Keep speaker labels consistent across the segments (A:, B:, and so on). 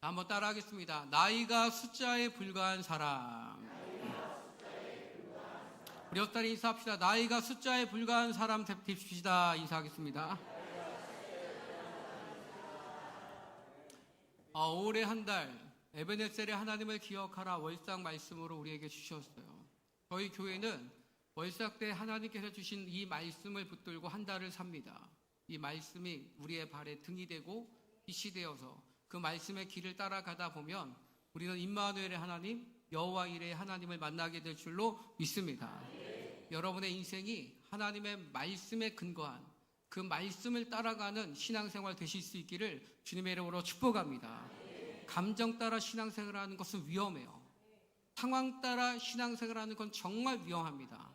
A: 한번 따라하겠습니다. 나이가 숫자에 불과한 사람. 우리 옆다리 인사합시다. 나이가 숫자에 불과한 사람 됩시다. 인사하겠습니다. 아, 올해 한 달 에베네셀의 하나님을 기억하라 월상 말씀으로 우리에게 주셨어요. 저희 교회는 월삭 때 하나님께서 주신 이 말씀을 붙들고 한 달을 삽니다. 이 말씀이 우리의 발에 등이 되고 빛이 되어서 그 말씀의 길을 따라가다 보면 우리는 임마누엘의 하나님, 여호와 일의 하나님을 만나게 될 줄로 믿습니다. 여러분의 인생이 하나님의 말씀에 근거한 그 말씀을 따라가는 신앙생활 되실 수 있기를 주님의 이름으로 축복합니다. 감정 따라 신앙생활 하는 것은 위험해요. 상황 따라 신앙생활 하는 건 정말 위험합니다.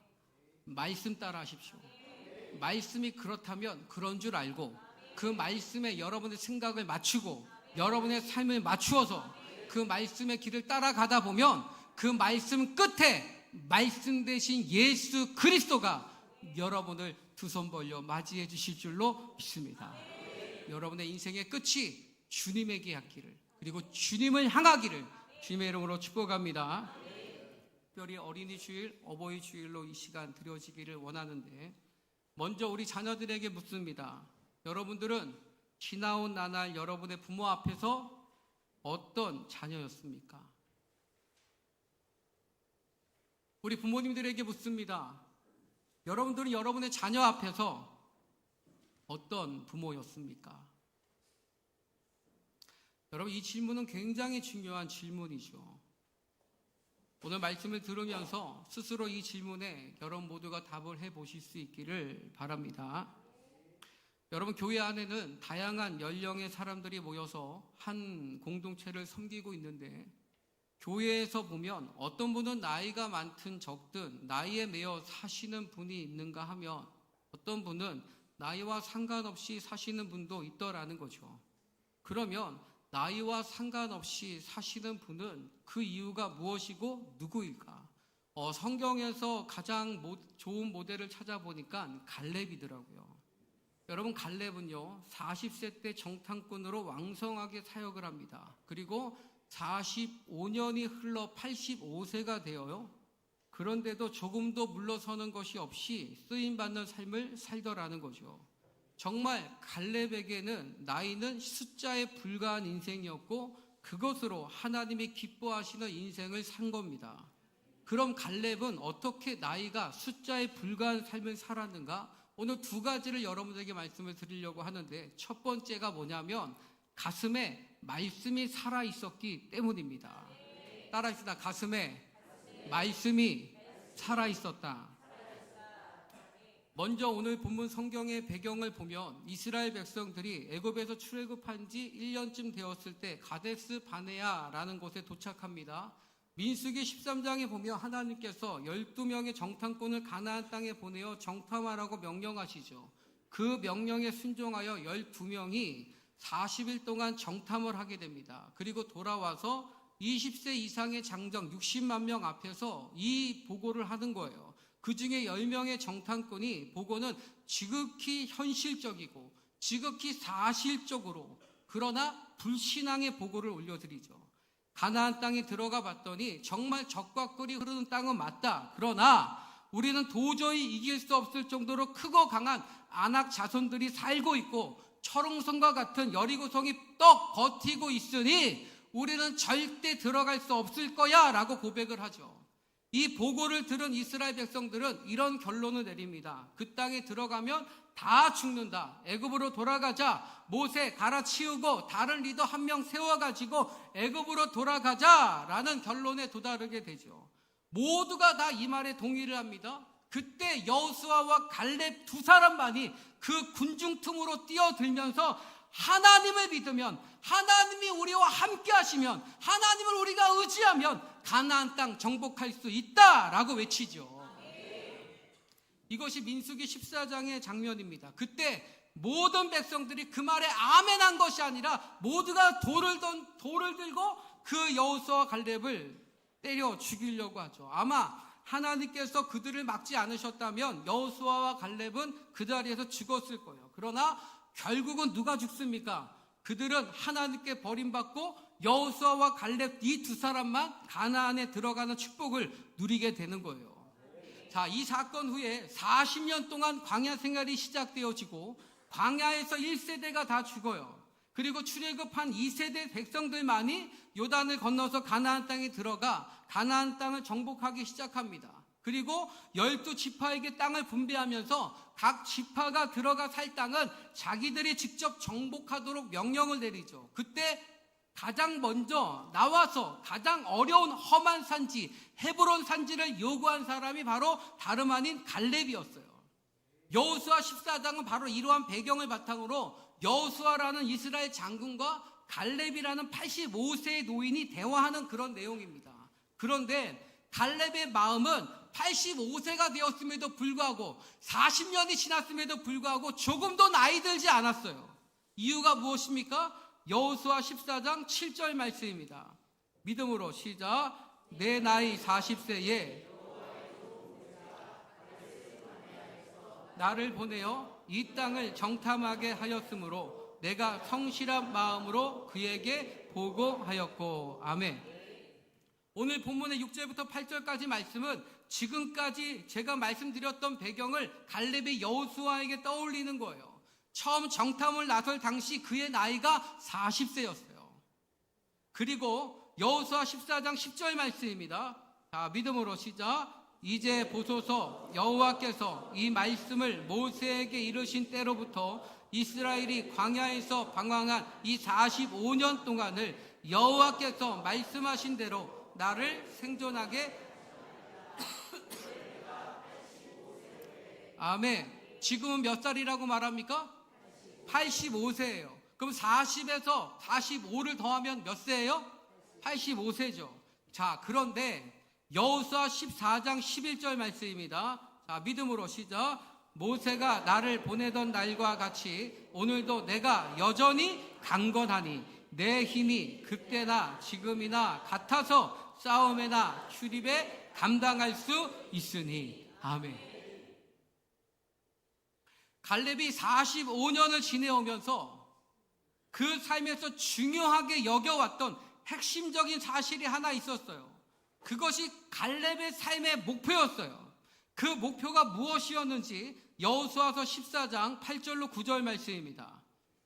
A: 말씀 따라 하십시오. 말씀이 그렇다면 그런 줄 알고 그 말씀에 여러분의 생각을 맞추고 여러분의 삶을 맞추어서 그 말씀의 길을 따라가다 보면 그 말씀 끝에 말씀 대신 예수 그리스도가 여러분을 두 손 벌려 맞이해 주실 줄로 믿습니다. 여러분의 인생의 끝이 주님에게 닿기를 그리고 주님을 향하기를 주님의 이름으로 축복합니다. 특별히 어린이 주일, 어버이 주일로 이 시간 드려지기를 원하는데 먼저 우리 자녀들에게 묻습니다. 여러분들은 지나온 나날 여러분의 부모 앞에서 어떤 자녀였습니까? 우리 부모님들에게 묻습니다. 여러분들은 여러분의 자녀 앞에서 어떤 부모였습니까? 여러분, 이 질문은 굉장히 중요한 질문이죠. 오늘 말씀을 들으면서 스스로 이 질문에 여러분 모두가 답을 해 보실 수 있기를 바랍니다. 여러분, 교회 안에는 다양한 연령의 사람들이 모여서 한 공동체를 섬기고 있는데, 교회에서 보면 어떤 분은 나이가 많든 적든 나이에 매여 사시는 분이 있는가 하면 어떤 분은 나이와 상관없이 사시는 분도 있더라는 거죠. 그러면 나이와 상관없이 사시는 분은 그 이유가 무엇이고 누구일까? 어, 성경에서 가장 모, 좋은 모델을 찾아보니까 갈렙이더라고요. 여러분 갈렙은요 40세 때 정탐꾼으로 왕성하게 사역을 합니다. 그리고 45년이 흘러 85세가 되어요. 그런데도 조금도 물러서는 것이 없이 쓰임 받는 삶을 살더라는 거죠. 정말 갈렙에게는 나이는 숫자에 불과한 인생이었고 그것으로 하나님이 기뻐하시는 인생을 산 겁니다. 그럼 갈렙은 어떻게 나이가 숫자에 불과한 삶을 살았는가? 오늘 두 가지를 여러분에게 말씀을 드리려고 하는데 첫 번째가 뭐냐면 가슴에 말씀이 살아 있었기 때문입니다. 따라합시다. 가슴에 말씀이 살아 있었다. 먼저 오늘 본문 성경의 배경을 보면 이스라엘 백성들이 애굽에서 출애굽한 지 1년쯤 되었을 때 가데스 바네아라는 곳에 도착합니다. 민수기 13장에 보면 하나님께서 12명의 정탐꾼을 가나안 땅에 보내어 정탐하라고 명령하시죠. 그 명령에 순종하여 12명이 40일 동안 정탐을 하게 됩니다. 그리고 돌아와서 20세 이상의 장정 60만 명 앞에서 이 보고를 하는 거예요. 그 중에 10명의 정탐꾼이 보고는 지극히 현실적이고 지극히 사실적으로 그러나 불신앙의 보고를 올려드리죠. 가나안 땅에 들어가 봤더니 정말 적과 꿀이 흐르는 땅은 맞다. 그러나 우리는 도저히 이길 수 없을 정도로 크고 강한 안악 자손들이 살고 있고 철옹성과 같은 여리고성이 떡 버티고 있으니 우리는 절대 들어갈 수 없을 거야 라고 고백을 하죠. 이 보고를 들은 이스라엘 백성들은 이런 결론을 내립니다. 그 땅에 들어가면 다 죽는다. 애굽으로 돌아가자. 모세 갈아치우고 다른 리더 한 명 세워가지고 애굽으로 돌아가자라는 결론에 도달하게 되죠. 모두가 다 이 말에 동의를 합니다. 그때 여호수아와 갈렙 두 사람만이 그 군중 틈으로 뛰어들면서 하나님을 믿으면 하나님이 우리와 함께 하시면 하나님을 우리가 의지하면 가나안 땅 정복할 수 있다라고 외치죠. 이것이 민수기 14장의 장면입니다. 그때 모든 백성들이 그 말에 아멘한 것이 아니라 모두가 돌을 던 돌을 들고 그 여호수아 갈렙을 때려 죽이려고 하죠. 아마 하나님께서 그들을 막지 않으셨다면 여호수아와 갈렙은 그 자리에서 죽었을 거예요. 그러나 결국은 누가 죽습니까? 그들은 하나님께 버림받고 여호수아와 갈렙 이 두 사람만 가나안에 들어가는 축복을 누리게 되는 거예요. 자, 이 사건 후에 40년 동안 광야 생활이 시작되어지고 광야에서 1세대가 다 죽어요. 그리고 출애굽한 2세대 백성들만이 요단을 건너서 가나안 땅에 들어가 가나안 땅을 정복하기 시작합니다. 그리고 열두 지파에게 땅을 분배하면서 각 지파가 들어가 살 땅은 자기들이 직접 정복하도록 명령을 내리죠. 그때 가장 먼저 나와서 가장 어려운 험한 산지 헤브론 산지를 요구한 사람이 바로 다름 아닌 갈렙이었어요. 여호수아 14장은 바로 이러한 배경을 바탕으로 여호수아라는 이스라엘 장군과 갈렙이라는 85세의 노인이 대화하는 그런 내용입니다. 그런데 갈렙의 마음은 85세가 되었음에도 불구하고 40년이 지났음에도 불구하고 조금도 나이 들지 않았어요. 이유가 무엇입니까? 여호수아 14장 7절 말씀입니다. 믿음으로 시작. 내 나이 40세에 나를 보내어 이 땅을 정탐하게 하였으므로 내가 성실한 마음으로 그에게 보고하였고 아멘. 오늘 본문의 6절부터 8절까지 말씀은 지금까지 제가 말씀드렸던 배경을 갈렙의 여호수아에게 떠올리는 거예요. 처음 정탐을 나설 당시 그의 나이가 40세였어요. 그리고 여호수아 14장 10절 말씀입니다. 자, 믿음으로 시작. 이제 보소서 여호와께서 이 말씀을 모세에게 이르신 때로부터 이스라엘이 광야에서 방황한 이 45년 동안을 여호와께서 말씀하신 대로 나를 생존하게 아멘. 지금은 몇 살이라고 말합니까? 85세예요. 그럼 40에서 45를 더하면 몇 세예요? 85세죠. 자, 그런데 여호수아 14장 11절 말씀입니다. 자, 믿음으로 시작. 모세가 나를 보내던 날과 같이 오늘도 내가 여전히 강건하니 내 힘이 그때나 지금이나 같아서 싸움에나 출입에 감당할 수 있으니 아멘. 갈렙이 45년을 지내오면서 그 삶에서 중요하게 여겨왔던 핵심적인 사실이 하나 있었어요. 그것이 갈렙의 삶의 목표였어요. 그 목표가 무엇이었는지 여호수아서 14장 8절로 9절 말씀입니다.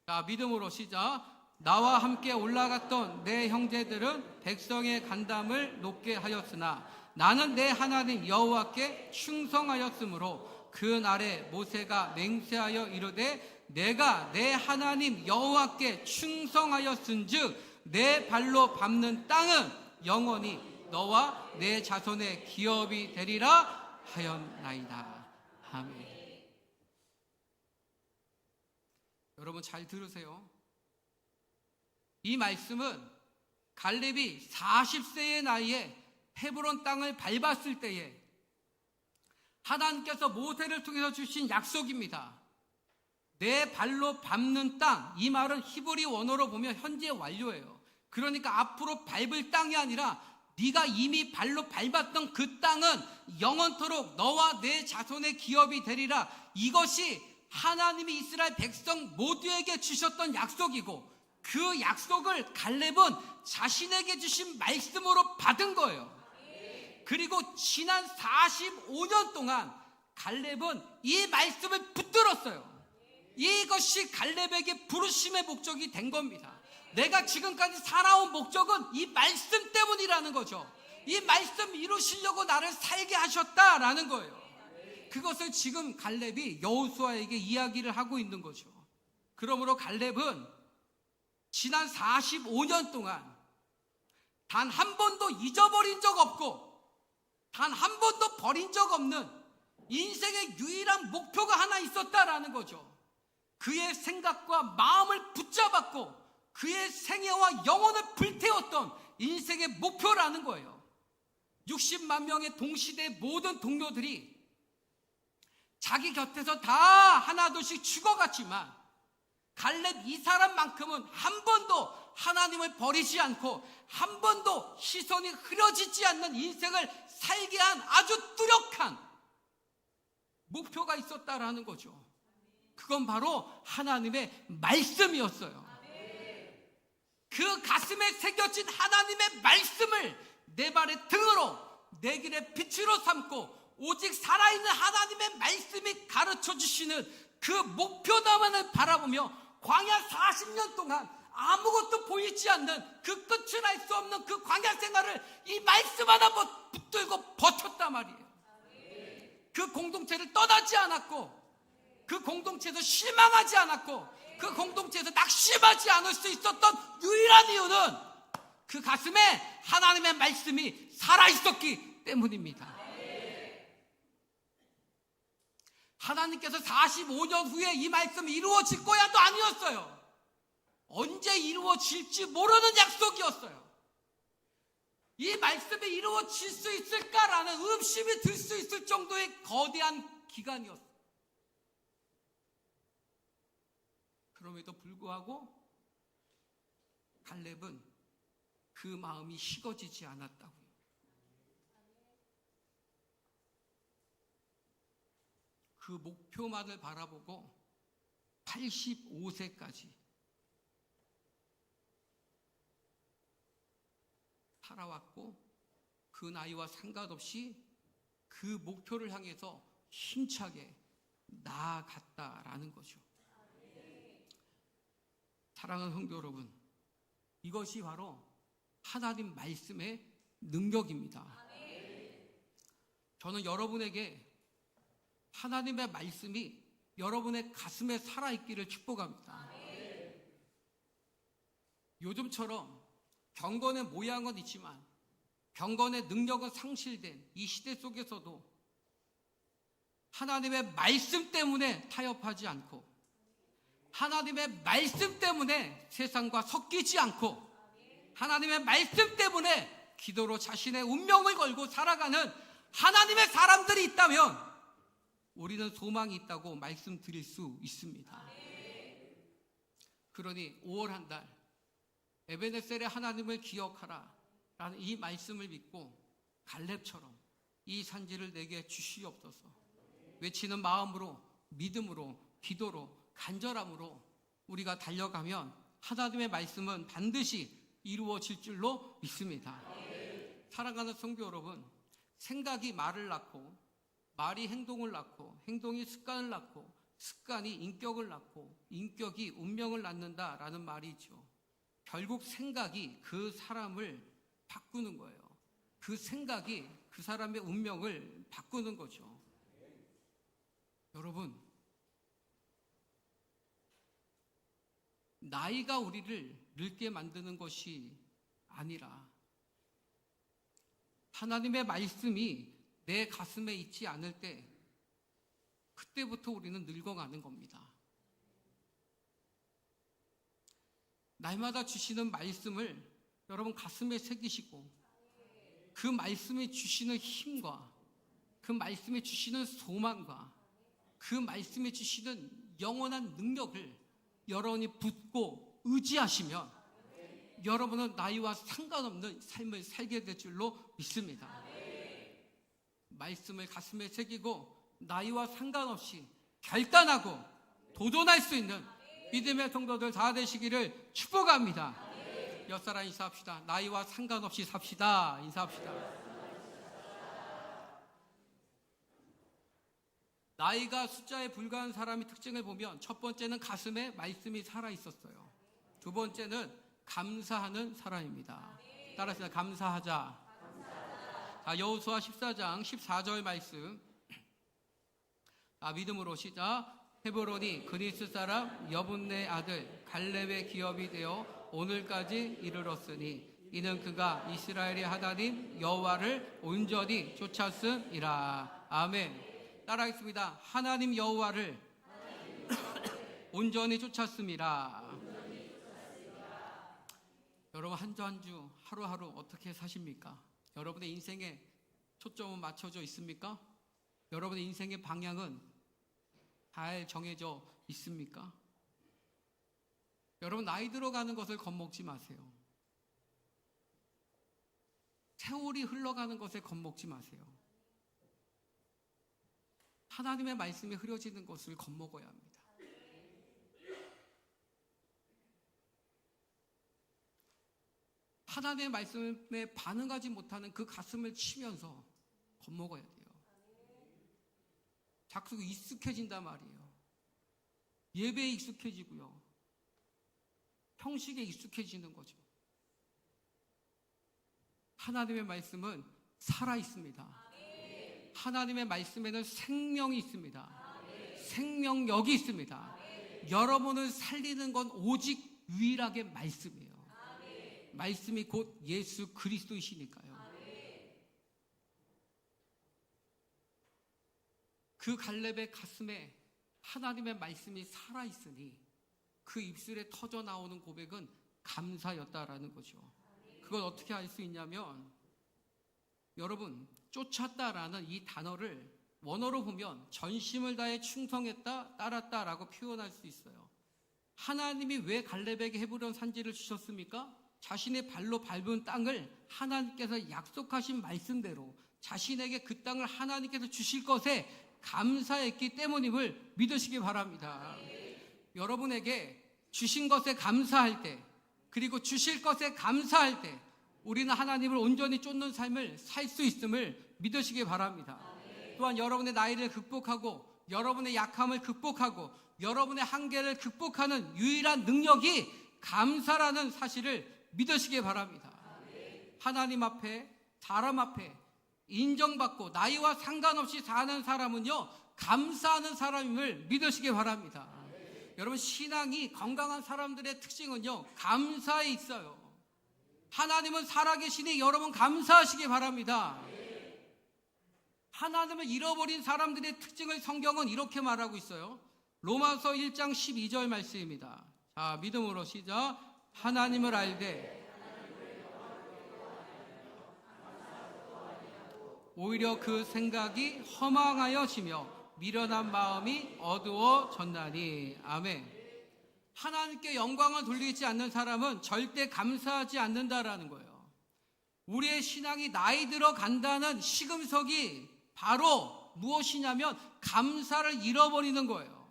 A: 자, 믿음으로 시작. 나와 함께 올라갔던 내 형제들은 백성의 간담을 높게 하였으나 나는 내 하나님 여호와께 충성하였으므로 그 날에 모세가 맹세하여 이르되 내가 내 하나님 여호와께 충성하였은즉 내 발로 밟는 땅은 영원히 너와 내 자손의 기업이 되리라 하였나이다. 아멘. 여러분 잘 들으세요. 이 말씀은 갈렙이 40세의 나이에 헤브론 땅을 밟았을 때에 하나님께서 모세를 통해서 주신 약속입니다. 내 발로 밟는 땅, 이 말은 히브리 원어로 보면 현재 완료예요. 그러니까 앞으로 밟을 땅이 아니라 네가 이미 발로 밟았던 그 땅은 영원토록 너와 내 자손의 기업이 되리라. 이것이 하나님이 이스라엘 백성 모두에게 주셨던 약속이고 그 약속을 갈렙은 자신에게 주신 말씀으로 받은 거예요. 그리고 지난 45년 동안 갈렙은 이 말씀을 붙들었어요. 이것이 갈렙에게 부르심의 목적이 된 겁니다. 내가 지금까지 살아온 목적은 이 말씀 때문이라는 거죠. 이 말씀 이루시려고 나를 살게 하셨다라는 거예요. 그것을 지금 갈렙이 여호수아에게 이야기를 하고 있는 거죠. 그러므로 갈렙은 지난 45년 동안 단 한 번도 잊어버린 적 없고 단 한 번도 버린 적 없는 인생의 유일한 목표가 하나 있었다라는 거죠. 그의 생각과 마음을 붙잡았고 그의 생애와 영혼을 불태웠던 인생의 목표라는 거예요. 60만 명의 동시대 모든 동료들이 자기 곁에서 다 하나둘씩 죽어갔지만 갈렙 이 사람만큼은 한 번도 하나님을 버리지 않고 한 번도 시선이 흐려지지 않는 인생을 살게 한 아주 뚜렷한 목표가 있었다라는 거죠. 그건 바로 하나님의 말씀이었어요. 그 가슴에 새겨진 하나님의 말씀을 내 발의 등으로 내 길의 빛으로 삼고 오직 살아있는 하나님의 말씀이 가르쳐 주시는 그 목표다만을 바라보며 광야 40년 동안 아무것도 보이지 않는 그 끝을 알수 없는 그 광야 생활을 이 말씀 하나 못 붙들고 버텼단 말이에요. 그 공동체를 떠나지 않았고 그 공동체에서 실망하지 않았고 그 공동체에서 낙심하지 않을 수 있었던 유일한 이유는 그 가슴에 하나님의 말씀이 살아 있었기 때문입니다. 하나님께서 45년 후에 이 말씀이 이루어질 거야도 아니었어요. 언제 이루어질지 모르는 약속이었어요. 이 말씀이 이루어질 수 있을까라는 의심이 들 수 있을 정도의 거대한 기간이었어요. 그럼에도 불구하고 갈렙은 그 마음이 식어지지 않았다고요. 그 목표만을 바라보고 85세까지 살아왔고 그 나이와 상관없이 그 목표를 향해서 힘차게 나아갔다라는 거죠. 사랑하는 성도 여러분, 이것이 바로 하나님 말씀의 능력입니다. 저는 여러분에게 하나님의 말씀이 여러분의 가슴에 살아있기를 축복합니다. 요즘처럼 경건의 모양은 있지만 경건의 능력은 상실된 이 시대 속에서도 하나님의 말씀 때문에 타협하지 않고 하나님의 말씀 때문에 세상과 섞이지 않고 하나님의 말씀 때문에 기도로 자신의 운명을 걸고 살아가는 하나님의 사람들이 있다면 우리는 소망이 있다고 말씀드릴 수 있습니다. 그러니 5월 한 달 에베네셀의 하나님을 기억하라 라는 이 말씀을 믿고 갈렙처럼 이 산지를 내게 주시옵소서 외치는 마음으로 믿음으로 기도로 간절함으로 우리가 달려가면 하나님의 말씀은 반드시 이루어질 줄로 믿습니다. 사랑하는 성도 여러분, 생각이 말을 낳고 말이 행동을 낳고 행동이 습관을 낳고 습관이 인격을 낳고 인격이 운명을 낳는다라는 말이 있죠. 결국 생각이 그 사람을 바꾸는 거예요. 그 생각이 그 사람의 운명을 바꾸는 거죠. 여러분, 나이가 우리를 늙게 만드는 것이 아니라 하나님의 말씀이 내 가슴에 있지 않을 때 그때부터 우리는 늙어가는 겁니다. 날마다 주시는 말씀을 여러분 가슴에 새기시고 그 말씀이 주시는 힘과 그 말씀이 주시는 소망과 그 말씀이 주시는 영원한 능력을 여러분이 붙고 의지하시면 여러분은 나이와 상관없는 삶을 살게 될 줄로 믿습니다. 말씀을 가슴에 새기고 나이와 상관없이 결단하고 도전할 수 있는 믿음의 성도들 다 되시기를 축복합니다. 옆사람 인사합시다. 나이와 상관없이 삽시다. 인사합시다. 나이가 숫자에 불과한 사람의 특징을 보면 첫 번째는 가슴에 말씀이 살아 있었어요. 두 번째는 감사하는 사람입니다. 따라서 감사하자. 자, 여호수아 14장 14절 말씀. 아, 믿음으로 시작. 헤브론이 그리스 사람 여분네 아들 갈렙의 기업이 되어 오늘까지 이르렀으니 이는 그가 이스라엘의 하나님 여호와를 온전히 쫓았음이라. 아멘. 따라하겠습니다. 하나님 여호와를 온전히 쫓았습니다. 여러분 한 주 한 주 하루하루 어떻게 사십니까? 여러분의 인생에 초점은 맞춰져 있습니까? 여러분의 인생의 방향은 잘 정해져 있습니까? 여러분 나이 들어가는 것을 겁먹지 마세요. 세월이 흘러가는 것에 겁먹지 마세요. 하나님의 말씀이 흐려지는 것을 겁먹어야 합니다. 하나님의 말씀에 반응하지 못하는 그 가슴을 치면서 겁먹어야 돼요. 자꾸 익숙해진단 말이에요. 예배에 익숙해지고요. 형식에 익숙해지는 거죠. 하나님의 말씀은 살아 있습니다. 하나님의 말씀에는 생명이 있습니다. 생명력이 있습니다. 여러분을 살리는 건 오직 유일하게 말씀이에요. 말씀이 곧 예수 그리스도이시니까요. 그 갈렙의 가슴에 하나님의 말씀이 살아 있으니 그 입술에 터져 나오는 고백은 감사였다라는 거죠. 그걸 어떻게 알 수 있냐면 여러분 쫓았다라는 이 단어를 원어로 보면 전심을 다해 충성했다, 따랐다라고 표현할 수 있어요. 하나님이 왜 갈렙에게 헤브론 산지를 주셨습니까? 자신의 발로 밟은 땅을 하나님께서 약속하신 말씀대로 자신에게 그 땅을 하나님께서 주실 것에 감사했기 때문임을 믿으시기 바랍니다. 여러분에게 주신 것에 감사할 때, 그리고 주실 것에 감사할 때, 우리는 하나님을 온전히 쫓는 삶을 살 수 있음을 믿으시기 바랍니다. 또한 여러분의 나이를 극복하고, 여러분의 약함을 극복하고, 여러분의 한계를 극복하는 유일한 능력이 감사라는 사실을 믿으시기 바랍니다. 하나님 앞에, 사람 앞에 인정받고 나이와 상관없이 사는 사람은요, 감사하는 사람임을 믿으시기 바랍니다. 여러분, 신앙이 건강한 사람들의 특징은요, 감사에 있어요. 하나님은 살아계시니 여러분 감사하시기 바랍니다. 하나님을 잃어버린 사람들의 특징을 성경은 이렇게 말하고 있어요. 로마서 1장 12절 말씀입니다. 자, 믿음으로 시작. 하나님을 알되 오히려 그 생각이 허망하여지며 미련한 마음이 어두워졌나니 아멘. 하나님께 영광을 돌리지 않는 사람은 절대 감사하지 않는다라는 거예요. 우리의 신앙이 나이 들어 간다는 시금석이 바로 무엇이냐면 감사를 잃어버리는 거예요.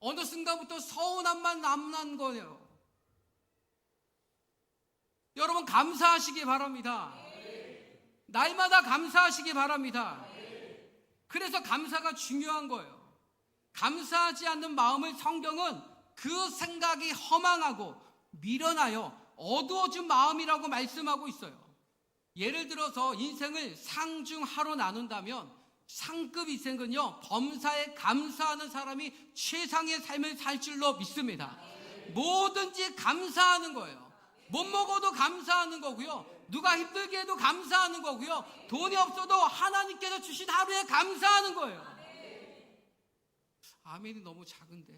A: 어느 순간부터 서운함만 남는 거예요. 여러분 감사하시기 바랍니다. 날마다 감사하시기 바랍니다. 그래서 감사가 중요한 거예요. 감사하지 않는 마음을 성경은 그 생각이 허망하고 미련하여 어두워진 마음이라고 말씀하고 있어요. 예를 들어서 인생을 상중하로 나눈다면 상급 인생은요, 범사에 감사하는 사람이 최상의 삶을 살 줄로 믿습니다. 뭐든지 감사하는 거예요. 못 먹어도 감사하는 거고요. 누가 힘들게 해도 감사하는 거고요. 돈이 없어도 하나님께서 주신 하루에 감사하는 거예요. 아멘이 너무 작은데.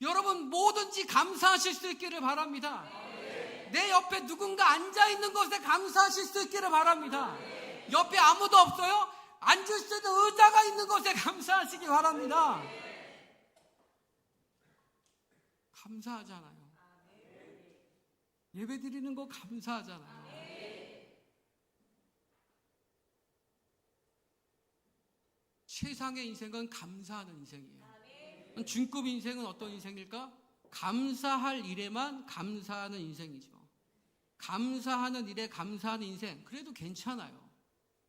A: 여러분 뭐든지 감사하실 수 있기를 바랍니다. 내 옆에 누군가 앉아 있는 것에 감사하실 수 있기를 바랍니다. 옆에 아무도 없어요? 앉을 수 있는 의자가 있는 것에 감사하시기 바랍니다. 감사하잖아요. 예배 드리는 거 감사하잖아요. 최상의 인생은 감사하는 인생이에요. 중급 인생은 어떤 인생일까? 감사할 일에만 감사하는 인생이죠. 감사하는 일에 감사하는 인생. 그래도 괜찮아요.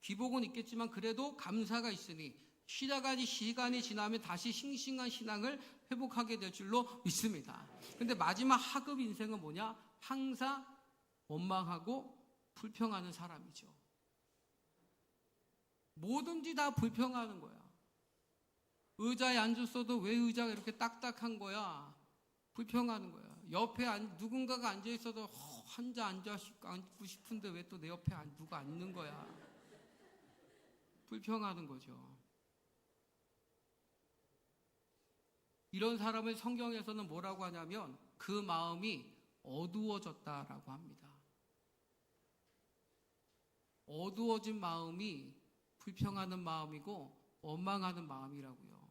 A: 기복은 있겠지만 그래도 감사가 있으니 쉬다가니 시간이 지나면 다시 싱싱한 신앙을 회복하게 될 줄로 믿습니다. 근데 마지막 하급 인생은 뭐냐? 항상 원망하고 불평하는 사람이죠. 뭐든지 다 불평하는 거야. 의자에 앉았어도 왜 의자가 이렇게 딱딱한 거야? 불평하는 거야. 옆에 안, 누군가가 앉아 있어도 혼자 앉아 앉고 싶은데 왜 또 내 옆에 안, 누가 앉는 거야? 불평하는 거죠. 이런 사람을 성경에서는 뭐라고 하냐면 그 마음이 어두워졌다라고 합니다. 어두워진 마음이 불평하는 마음이고 원망하는 마음이라고요.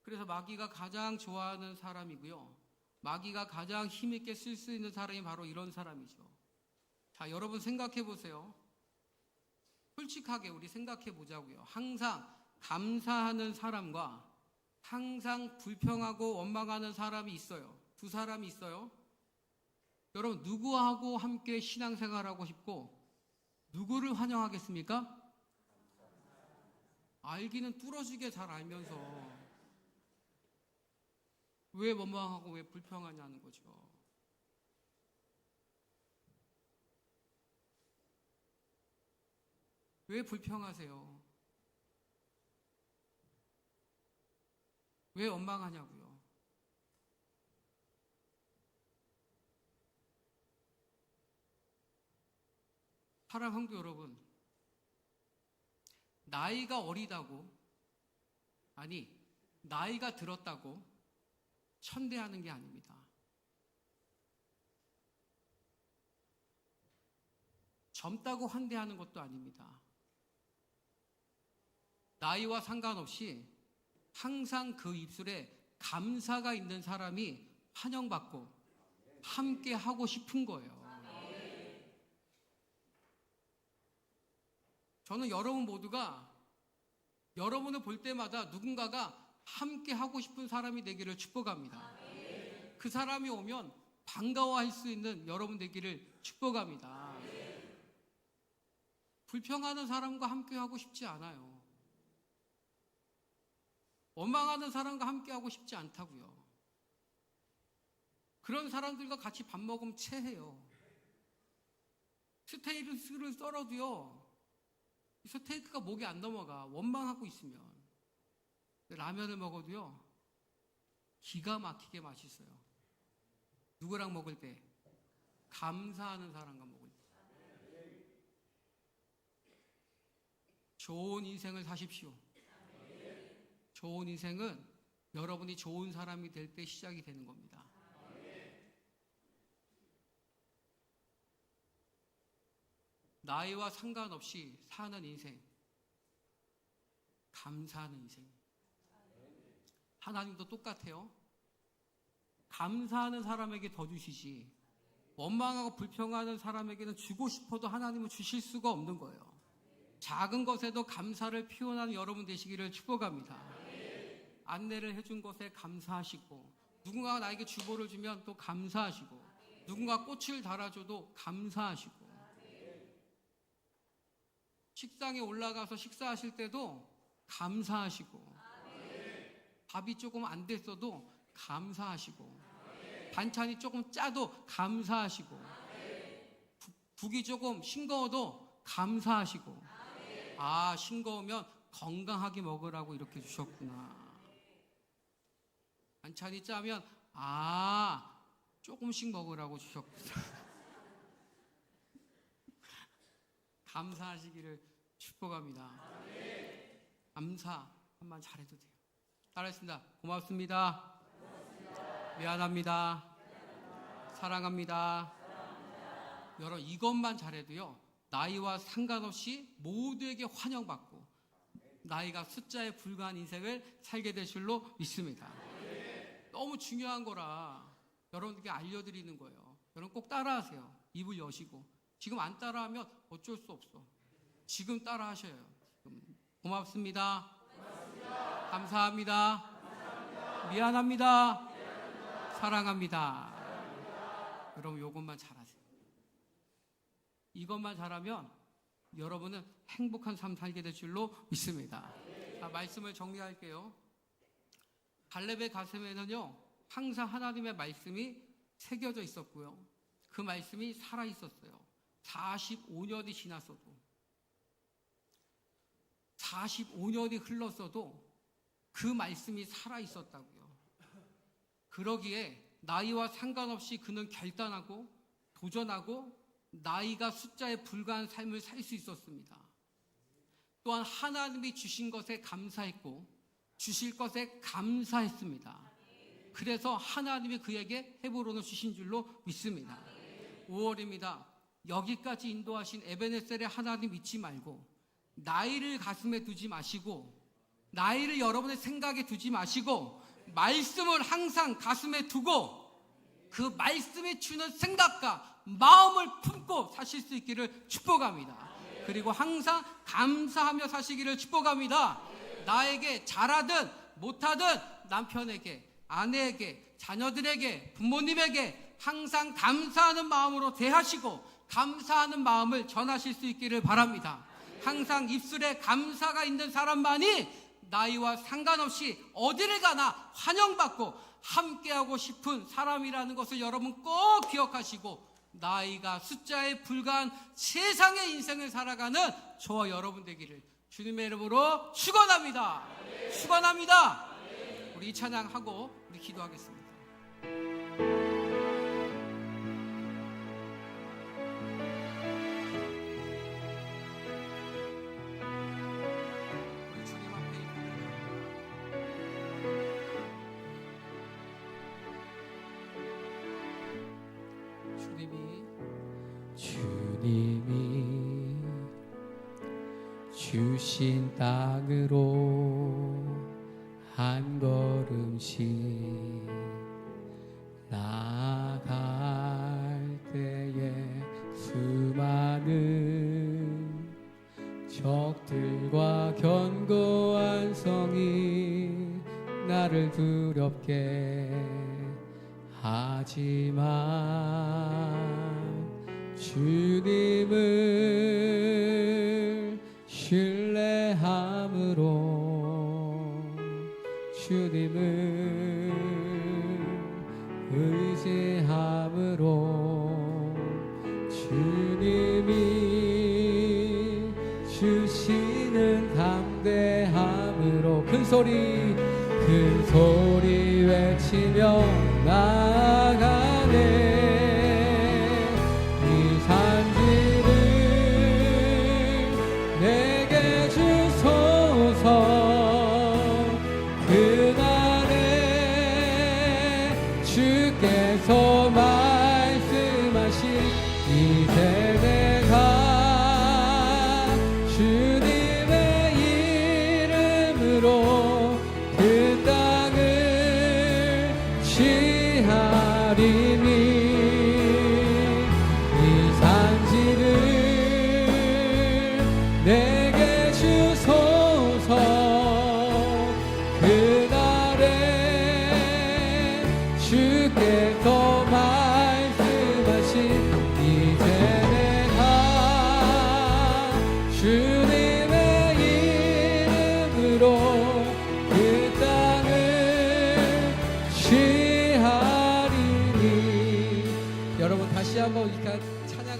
A: 그래서 마귀가 가장 좋아하는 사람이고요. 마귀가 가장 힘있게 쓸 수 있는 사람이 바로 이런 사람이죠. 자, 여러분 생각해 보세요. 솔직하게 우리 생각해 보자고요. 항상 감사하는 사람과 항상 불평하고 원망하는 사람이 있어요. 두 사람이 있어요. 여러분 누구하고 함께 신앙생활하고 싶고 누구를 환영하겠습니까? 알기는 뚫어지게 잘 알면서 왜 원망하고 왜 불평하냐는 거죠. 왜 불평하세요? 왜 원망하냐고요? 사랑 성도 여러분, 나이가 어리다고, 아니, 나이가 들었다고 천대하는 게 아닙니다. 젊다고 환대하는 것도 아닙니다. 나이와 상관없이 항상 그 입술에 감사가 있는 사람이 환영받고 함께 하고 싶은 거예요. 저는 여러분 모두가 여러분을 볼 때마다 누군가가 함께 하고 싶은 사람이 되기를 축복합니다. 그 사람이 오면 반가워할 수 있는 여러분 되기를 축복합니다. 불평하는 사람과 함께 하고 싶지 않아요. 원망하는 사람과 함께 하고 싶지 않다고요. 그런 사람들과 같이 밥 먹으면 체해요. 스테이크를 썰어도요. 이 스테이크가 목이 안 넘어가. 원망하고 있으면. 라면을 먹어도요. 기가 막히게 맛있어요. 누구랑 먹을 때? 감사하는 사람과 먹을 때. 좋은 인생을 사십시오. 좋은 인생은 여러분이 좋은 사람이 될 때 시작이 되는 겁니다. 나이와 상관없이 사는 인생, 감사하는 인생. 하나님도 똑같아요. 감사하는 사람에게 더 주시지, 원망하고 불평하는 사람에게는 주고 싶어도 하나님은 주실 수가 없는 거예요. 작은 것에도 감사를 표현하는 여러분 되시기를 축복합니다. 안내를 해준 것에 감사하시고, 누군가가 나에게 주보를 주면 또 감사하시고, 누군가 꽃을 달아줘도 감사하시고, 식당에 올라가서 식사하실 때도 감사하시고, 밥이 조금 안 됐어도 감사하시고, 반찬이 조금 짜도 감사하시고, 국- 국이 조금 싱거워도 감사하시고, 아, 싱거우면 건강하게 먹으라고 이렇게 주셨구나. 반찬이 짜면, 아, 조금씩 먹으라고 주셨구나. 감사하시기를 축복합니다. 감사 한번 잘해도 돼요. 따라했습니다. 고맙습니다. 미안합니다. 사랑합니다. 여러분 이것만 잘해도요. 나이와 상관없이 모두에게 환영받고 나이가 숫자에 불과한 인생을 살게 될 줄로 믿습니다. 너무 중요한 거라 여러분들께 알려드리는 거예요. 여러분 꼭 따라하세요. 입을 여시고 지금 안 따라하면 어쩔 수 없어. 지금 따라하셔요. 지금. 고맙습니다. 감사합니다. 미안합니다. 사랑합니다. 여러분 요것만 잘하세요. 이것만 잘하면 여러분은 행복한 삶 살게 될 줄로 믿습니다. 자, 말씀을 정리할게요. 갈렙의 가슴에는요, 항상 하나님의 말씀이 새겨져 있었고요. 그 말씀이 살아 있었어요. 45년이 지났어도. 45년이 흘렀어도 그 말씀이 살아 있었다고요. 그러기에 나이와 상관없이 그는 결단하고 도전하고 나이가 숫자에 불과한 삶을 살 수 있었습니다. 또한 하나님이 주신 것에 감사했고 주실 것에 감사했습니다. 그래서 하나님이 그에게 헤브론을 주신 줄로 믿습니다. 5월입니다. 여기까지 인도하신 에베네셀의 하나님 잊지 말고 나이를 가슴에 두지 마시고 나이를 여러분의 생각에 두지 마시고 말씀을 항상 가슴에 두고 그 말씀이 주는 생각과 마음을 품고 사실 수 있기를 축복합니다. 그리고 항상 감사하며 사시기를 축복합니다. 나에게 잘하든 못하든 남편에게 아내에게 자녀들에게 부모님에게 항상 감사하는 마음으로 대하시고 감사하는 마음을 전하실 수 있기를 바랍니다. 항상 입술에 감사가 있는 사람만이 나이와 상관없이 어디를 가나 환영받고 함께하고 싶은 사람이라는 것을 여러분 꼭 기억하시고 나이가 숫자에 불과한 세상의 인생을 살아가는 저와 여러분 되기를 주님의 이름으로 축원합니다. 축원합니다. 우리 이 찬양하고 우리 기도하겠습니다.
B: 땅으로 한 걸음씩 나아갈 때에 수많은 적들과 견고한 성이 나를 두렵게 하지만 주 담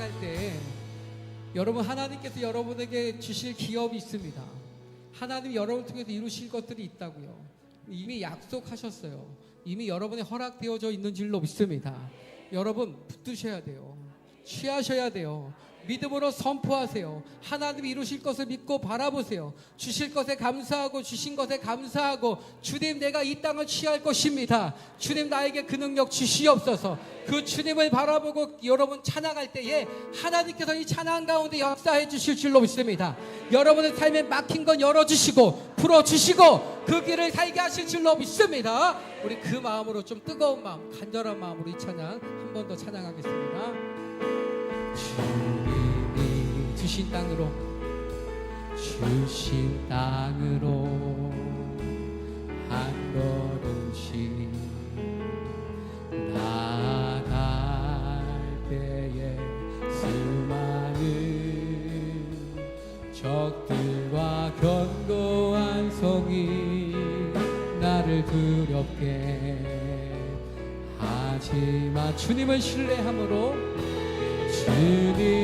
B: 찬양할 때 여러분 하나님께서 여러분에게 주실 기업이 있습니다. 하나님 여러분 통해서 이루실 것들이 있다고요. 이미 약속하셨어요. 이미 여러분이 허락되어져 있는 줄로 믿습니다. 여러분 붙드셔야 돼요. 취하셔야 돼요. 믿음으로 선포하세요. 하나님 이루실 것을 믿고 바라보세요. 주실 것에 감사하고 주신 것에 감사하고 주님 내가 이 땅을 취할 것입니다. 주님 나에게 그 능력 주시옵소서. 그 주님을 바라보고 여러분 찬양할 때에 하나님께서 이 찬양 가운데 역사해 주실 줄로 믿습니다. 여러분의 삶에 막힌 건 열어주시고 풀어주시고 그 길을 살게 하실 줄로 믿습니다. 우리 그 마음으로 좀 뜨거운 마음, 간절한 마음으로 이 찬양 한 번 더 찬양하겠습니다. 주신 땅으로. 주신 땅으로 한 걸음씩 나갈 때에 수많은 적들과 견고한 성이 나를 두렵게 하지만 주님을 신뢰함으로 주님